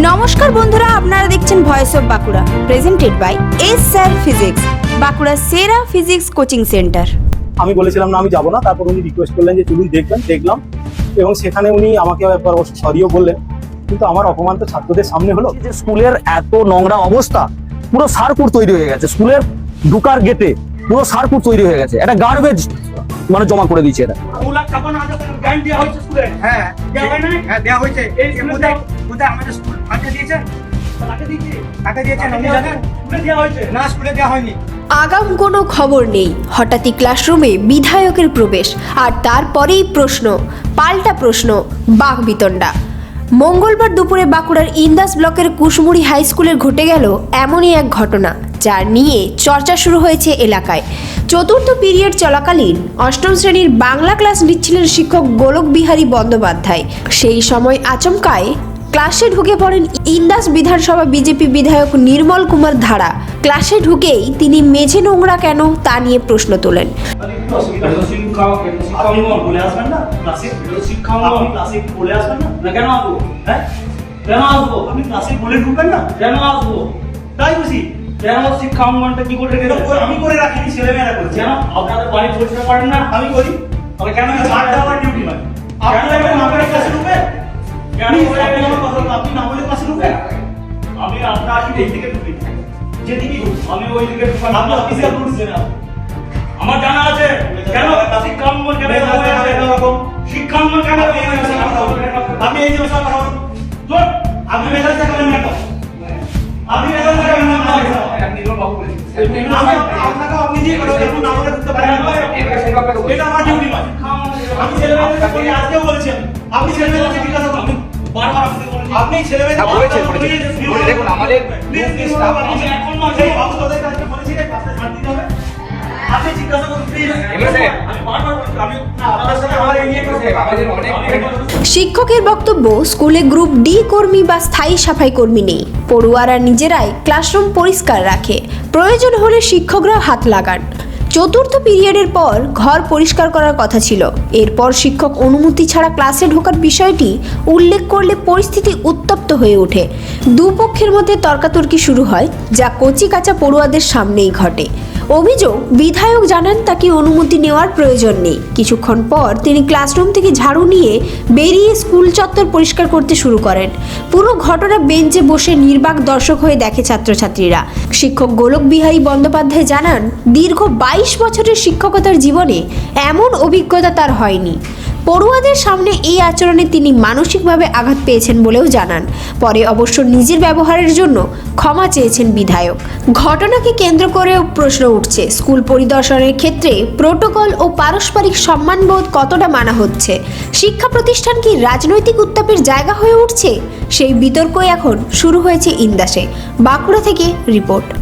নমস্কার বন্ধুরা আপনারা দেখছেন voice of Bankura presented by S sir physics Bankura সেরা ফিজিক্স কোচিং সেন্টার আমি বলেছিলাম না আমি যাব না তারপর উনি রিকোয়েস্ট করলেন যে চলুন দেখবেন দেখলাম। এবং সেখানে উনি আমাকে একবার অবশ্য সরিও বললেন কিন্তু আমার অপমান তো ছাত্রদের সামনে হলো। যে স্কুলের এত নোংরা অবস্থা পুরো সারপুর তৈরি হয়ে গেছে। স্কুলের ঢুকার গেটে পুরো সারপুর তৈরি হয়ে গেছে। একটা গার্বেজ মানে জমা করে দিয়েছে এটা কোথায়? আমাদের স্কুল টাকা দিয়েছি? টাকা দিয়েছেন আপনি জানেন? স্কুলে দেওয়া হয়েছে। না স্কুলে দেওয়া হয়নি। আগাম কোনো খবর নেই। হঠাৎই ক্লাসরুমে বিধায়কের প্রবেশ। আর তারপরেই প্রশ্ন পাল্টা প্রশ্ন বাঘ বিতণ্ডা। মঙ্গলবার দুপুরে বাঁকুড়ার ইন্দাস ব্লকের কুশমুড়ি হাই স্কুলের ঘটে গেল এমনই এক ঘটনা যা নিয়ে চর্চা শুরু হয়েছে এলাকায়। চতুর্থ পিরিয়ড চলাকালীন অষ্টম শ্রেণির বাংলা ক্লাস নিচ্ছিলেন শিক্ষক গোলক বিহারী বন্দ্যোপাধ্যায়। সেই সময় আচমকায় ক্লাসে ঢুকে পড়েন ইন্দাস বিধানসভা বিজেপি বিধায়ক নির্মল কুমার ধারা। ক্লাসে ঢুকেই তিনি মেঝে নোংরা কেন তা নিয়ে প্রশ্ন তোলেন। আমি আমি করি কেন ডিউটি নয় আপনি আপনার কি এই দিকে ঢুকি যেদিকে আমি ওই দিকে আপনি অফিসিয়াল রুলস জেনে আমার জানা আছে। কেন? শিক্ষাঙ্গন কেন এরকম শিক্ষাঙ্গন কেন আপনি এই যে আপনি মেজাজ থাকবেন না আপনি মেজাজ থাকবেন না আমি আপনাকে আপনি দিয়ে করে এরকম না দিতে পারেন এটা আমার ডিউটি নয়। আমি ছেলেমেয়েদের আজকেও বলেছেন আপনি ছেলেমেয়েদেরকে জিজ্ঞাসা করুন বারবার আপনি আপনি ছেলেমেয়েদের হ্যাঁ, বলেছেন, বলেছেন। বলে দেখুন, আমাদের আপনি এখন নয় সেই বাবু তোদের কাছে বলেছি যে ক্লাসে ছাড় দিতে হবে। আপনি জিজ্ঞাসা করুন প্লিজ। আমি বারবার আমি আপনাদের সাথে আমার এই নিয়ে আমাদের অনেক শিক্ষকের বক্তব্য স্কুলে গ্রুপ ডি কর্মী বা স্থায়ী সাফাই কর্মী নেই। পড়ুয়ারা নিজেরাই ক্লাসরুম পরিষ্কার রাখে। প্রয়োজন হলে শিক্ষকরা হাত লাগান। চতুর্থ পিরিয়ডের পর ঘর পরিষ্কার করার কথা ছিল। এরপর শিক্ষক অনুমতি ছাড়া ক্লাসে ঢোকার বিষয়টি উল্লেখ করলে পরিস্থিতি উত্তপ্ত হয়ে ওঠে। দুপক্ষের মধ্যে তর্কাতর্কি শুরু হয়, যা কচি কাঁচা পড়ুয়াদের সামনেই ঘটে। অভিযোগ, বিধায়ক জানান তাকে অনুমতি নেওয়ার প্রয়োজন নেই। কিছুক্ষণ পর তিনি ক্লাসরুম থেকে ঝাড়ু নিয়ে বেরিয়ে স্কুল চত্বর পরিষ্কার করতে শুরু করেন। পুরো ঘটনা বেঞ্চে বসে নির্বাক দর্শক হয়ে দেখে ছাত্রছাত্রীরা। শিক্ষক গোলক বিহারী বন্দ্যোপাধ্যায় জানান, দীর্ঘ বাইশ বছরের শিক্ষকতার জীবনে এমন অভিজ্ঞতা তার হয়নি। পড়ুয়াদের সামনে এই আচরণে তিনি মানসিকভাবে আঘাত পেয়েছেন বলেও জানান। পরে অবশ্য নিজের ব্যবহারের জন্য ক্ষমা চেয়েছেন বিধায়ক। ঘটনাকে কেন্দ্র করেও প্রশ্ন উঠছে, স্কুল পরিদর্শনের ক্ষেত্রে প্রোটোকল ও পারস্পরিক সম্মানবোধ কতটা মানা হচ্ছে? শিক্ষা প্রতিষ্ঠান কি রাজনৈতিক উত্তাপের জায়গা হয়ে উঠছে? সেই বিতর্কই এখন শুরু হয়েছে ইন্দাসে। বাঁকুড়া থেকে রিপোর্ট।